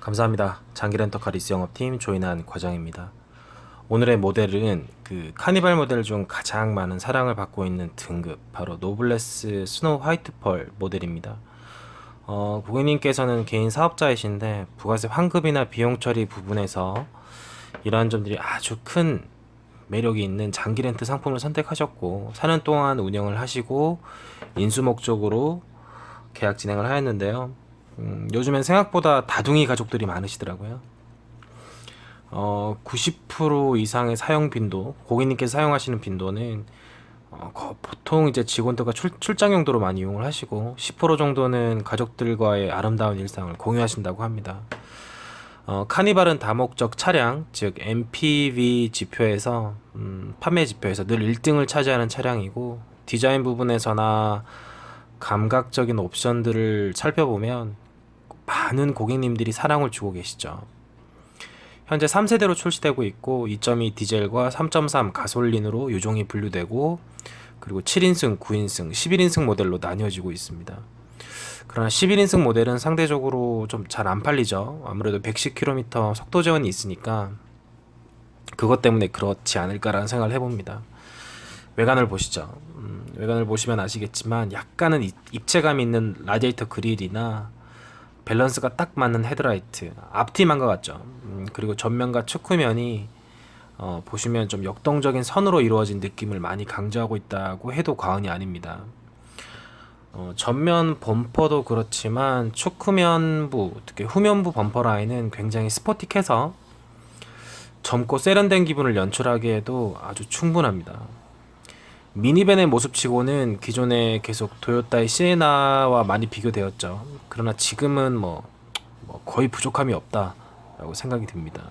감사합니다. 장기 렌터카 리스 영업팀 조인한 과장입니다. 오늘의 모델은 그 카니발 모델 중 가장 많은 사랑을 받고 있는 등급 바로 노블레스 스노우 화이트 펄 모델입니다. 어, 고객님께서는 개인 사업자이신데 부가세 환급이나 비용 처리 부분에서 이러한 점들이 아주 큰 매력이 있는 장기 렌트 상품을 선택하셨고 4년 동안 운영을 하시고 인수 목적으로 계약 진행을 하였는데요. 음, 요즘엔 생각보다 다둥이 가족들이 많으시더라고요. 어, 90% 이상의 사용 빈도, 고객님께서 사용하시는 빈도는 어, 거- 보통 이제 직원들과 출, 출장 용도로 많이 이용을 하시고 10% 정도는 가족들과의 아름다운 일상을 공유하신다고 합니다. 어, 카니발은 다목적 차량, 즉 MPV 지표에서 음, 판매 지표에서 늘 1등을 차지하는 차량이고 디자인 부분에서나 감각적인 옵션들을 살펴보면 많은 고객님들이 사랑을 주고 계시죠. 현재 3세대로 출시되고 있고 2.2 디젤과 3.3 가솔린으로 유종이 분류되고 그리고 7인승, 9인승, 11인승 모델로 나뉘어지고 있습니다. 그러나 11인승 모델은 상대적으로 좀 잘 안 팔리죠. 아무래도 110km 속도 제한이 있으니까 그것 때문에 그렇지 않을까라는 생각을 해봅니다. 외관을 보시죠. 음, 외관을 보시면 아시겠지만 약간은 입- 입체감 있는 라디에이터 그릴이나 밸런스가 딱 맞는 헤드라이트 앞뒤만 것 같죠. 음, 그리고 전면과 측후면이 어, 보시면 좀 역동적인 선으로 이루어진 느낌을 많이 강조하고 있다고 해도 과언이 아닙니다. 어, 전면 범퍼도 그렇지만 측후면부 특히 후면부 범퍼 라인은 굉장히 스포틱해서 젊고 세련된 기분을 연출하기에도 아주 충분합니다. 미니밴의 모습치고는 기존에 계속 토요타의 시에나와 많이 비교되었죠. 그러나 지금은 뭐, 뭐 거의 부족함이 없다라고 생각이 듭니다.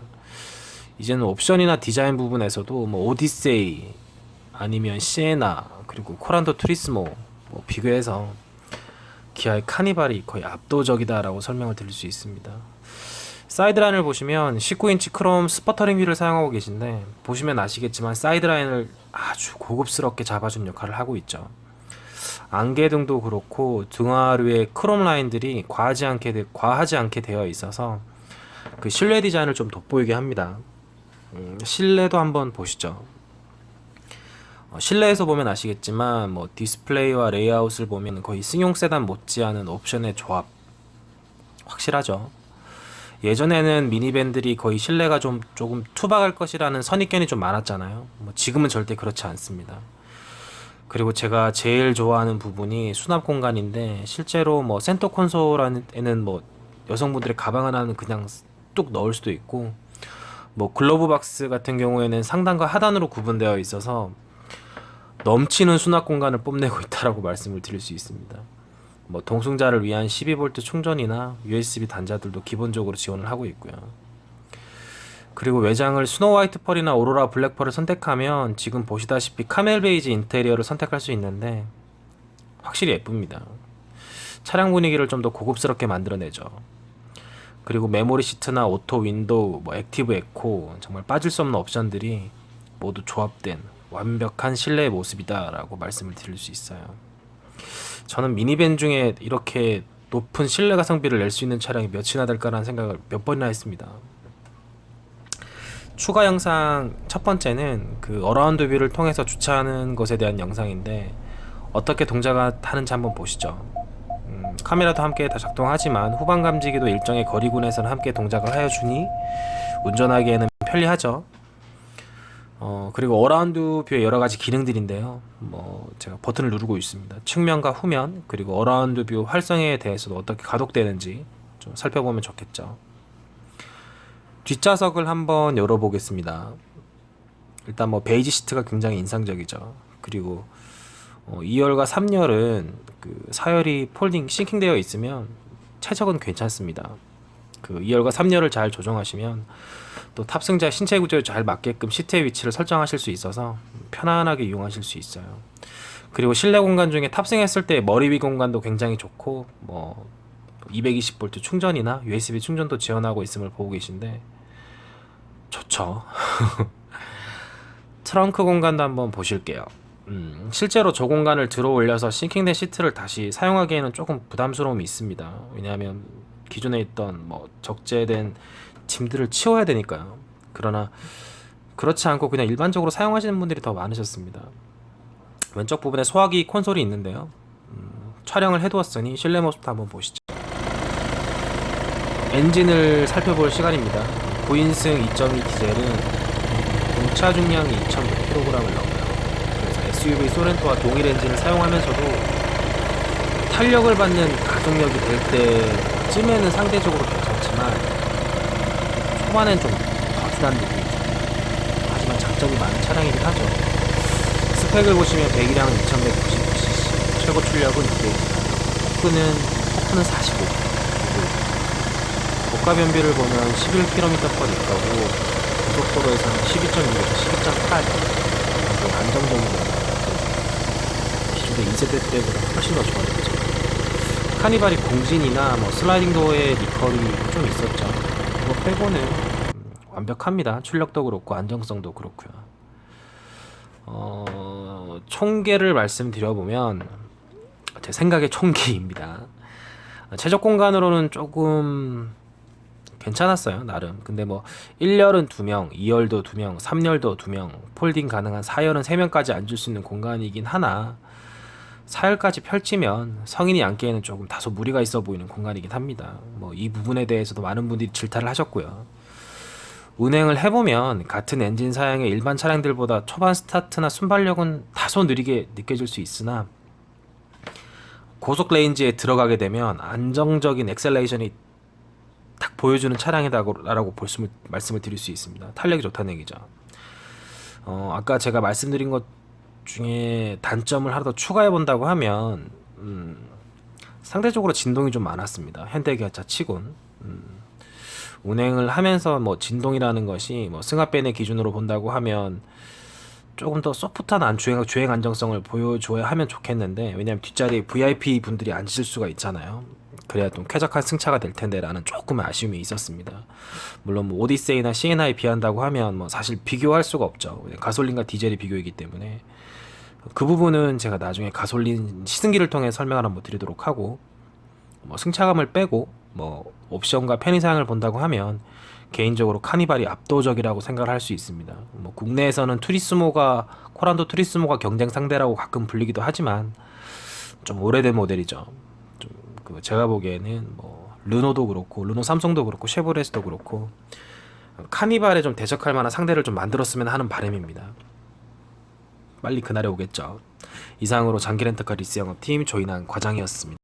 이제는 옵션이나 디자인 부분에서도 뭐 오디세이 아니면 시에나 그리고 코란도 투리스모 뭐 비교해서 기아의 카니발이 거의 압도적이다라고 설명을 드릴 수 있습니다. 사이드라인을 보시면 19인치 크롬 스퍼터링 휠을 사용하고 계신데 보시면 아시겠지만 사이드라인을 아주 고급스럽게 잡아준 역할을 하고 있죠. 안개등도 그렇고 등화류의 크롬 라인들이 과하지 않게 되, 과하지 않게 되어 있어서 그 실내 디자인을 좀 돋보이게 합니다. 음, 실내도 한번 보시죠. 어, 실내에서 보면 아시겠지만 뭐 디스플레이와 레이아웃을 보면 거의 승용 세단 못지않은 옵션의 조합 확실하죠. 예전에는 미니밴들이 거의 실내가 좀 조금 투박할 것이라는 선입견이 좀 많았잖아요. 뭐 지금은 절대 그렇지 않습니다. 그리고 제가 제일 좋아하는 부분이 수납 공간인데 실제로 뭐 센터 콘솔에는 뭐 여성분들의 가방 하나는 그냥 뚝 넣을 수도 있고 뭐 글로브 박스 같은 경우에는 상단과 하단으로 구분되어 있어서 넘치는 수납 공간을 뽐내고 있다라고 말씀을 드릴 수 있습니다. 뭐 동승자를 위한 12V 충전이나 USB 단자들도 기본적으로 지원을 하고 있고요. 그리고 외장을 스노우 화이트 펄이나 오로라 블랙 펄을 선택하면 지금 보시다시피 카멜 베이지 인테리어를 선택할 수 있는데 확실히 예쁩니다. 차량 분위기를 좀 더 고급스럽게 만들어내죠. 그리고 메모리 시트나 오토 윈도우, 뭐 액티브 에코 정말 빠질 수 없는 옵션들이 모두 조합된 완벽한 실내의 모습이다라고 말씀을 드릴 수 있어요. 저는 미니밴 중에 이렇게 높은 실내 가성비를 낼 수 있는 차량이 몇이나 될까라는 생각을 몇 번이나 했습니다. 추가 영상 첫 번째는 그 어라운드 뷰를 통해서 주차하는 것에 대한 영상인데 어떻게 동작을 하는지 한번 보시죠. 음, 카메라도 함께 다 작동하지만 후방 감지기도 일정의 거리군에서는 함께 동작을 하여 주니 운전하기에는 편리하죠. 어, 그리고 어라운드 뷰의 여러 가지 기능들인데요. 뭐 제가 버튼을 누르고 있습니다. 측면과 후면 그리고 어라운드 뷰 활성에 대해서도 어떻게 가독되는지 좀 살펴보면 좋겠죠. 뒷좌석을 한번 열어보겠습니다. 일단 뭐 베이지 시트가 굉장히 인상적이죠. 그리고 어, 2열과 3열은 그 사열이 폴딩 싱킹되어 있으면 최적은 괜찮습니다. 그 2열과 3열을 잘 조정하시면 또 탑승자 신체 구조에 잘 맞게끔 시트의 위치를 설정하실 수 있어서 편안하게 이용하실 수 있어요. 그리고 실내 공간 중에 탑승했을 때 머리 위 공간도 굉장히 좋고 뭐 220V 충전이나 USB 충전도 지원하고 있음을 보고 계신데 좋죠. 트렁크 공간도 한번 보실게요. 음, 실제로 저 공간을 들어 올려서 싱킹된 시트를 다시 사용하기에는 조금 부담스러움이 있습니다. 왜냐하면 기존에 있던 뭐 적재된 짐들을 치워야 되니까요. 그러나 그렇지 않고 그냥 일반적으로 사용하시는 분들이 더 많으셨습니다. 왼쪽 부분에 소화기 콘솔이 있는데요. 음, 촬영을 해두었으니 실내 모습도 한번 보시죠. 엔진을 살펴볼 시간입니다. 9인승 2.2 디젤은 공차 중량이 2,100kg을 넘어요. 그래서 SUV 소렌토와 동일 엔진을 사용하면서도 탄력을 받는 가속력이 될 때쯤에는 상대적으로 괜찮지만 초반엔 좀 거뜬한 느낌이 듭니다. 하지만 장점이 많은 차량이긴 하죠. 스펙을 보시면 배기량 2199cc, 최고 출력은 200입니다. 토크는, 토크는 45. 고가 변비를 보면 11km/리터고 고속도로에서는 12.6에서 12.8좀 안정적인 기존의 2세대 때보다 훨씬 더 좋아졌죠. 카니발이 공진이나 뭐 슬라이딩 도어의 리컬이 좀 있었죠. 그거 빼고는 음, 완벽합니다. 출력도 그렇고 안정성도 그렇고요. 어, 총계를 말씀드려보면 제 생각의 총기입니다. 최적 공간으로는 조금 괜찮았어요 나름 근데 뭐 1열은 2명 2열도 2명 3열도 2명 폴딩 가능한 4열은 3명까지 앉을 수 있는 공간이긴 하나 4열까지 펼치면 성인이 앉기에는 조금 다소 무리가 있어 보이는 공간이긴 합니다 뭐 이 부분에 대해서도 많은 분들이 질타를 하셨고요 운행을 해보면 같은 엔진 사양의 일반 차량들보다 초반 스타트나 순발력은 다소 느리게 느껴질 수 있으나 고속 레인지에 들어가게 되면 안정적인 엑셀레이션이 딱 보여주는 차량이다라고 말씀을 드릴 수 있습니다. 탄력이 좋다는 얘기죠. 어, 아까 제가 말씀드린 것 중에 단점을 하나 더 추가해 본다고 하면 음, 상대적으로 진동이 좀 많았습니다. 현대기아차 치곤 음, 운행을 하면서 뭐 진동이라는 것이 뭐 승합밴의 기준으로 본다고 하면 조금 더 소프트한 안 주행 안정성을 보여줘야 하면 좋겠는데 왜냐하면 뒷자리에 VIP 분들이 앉을 수가 있잖아요. 그래야 좀 쾌적한 승차가 될 텐데라는 조금의 아쉬움이 있었습니다. 물론 뭐 오디세이나 시에나에 비한다고 하면 뭐 사실 비교할 수가 없죠. 가솔린과 디젤이 비교이기 때문에 그 부분은 제가 나중에 가솔린 시승기를 통해 설명을 한번 드리도록 하고 뭐 승차감을 빼고 뭐 옵션과 편의사양을 본다고 하면 개인적으로 카니발이 압도적이라고 생각을 할 수 있습니다. 뭐 국내에서는 투리스모가 코란도 투리스모가 경쟁 상대라고 가끔 불리기도 하지만 좀 오래된 모델이죠. 그 제가 보기에는 뭐 르노도 그렇고 르노 삼성도 그렇고 쉐보레스도 그렇고 카니발에 좀 대적할 만한 상대를 좀 만들었으면 하는 바람입니다. 빨리 그날이 오겠죠. 이상으로 장기 렌터카 리스 영업팀 조인한 과장이었습니다.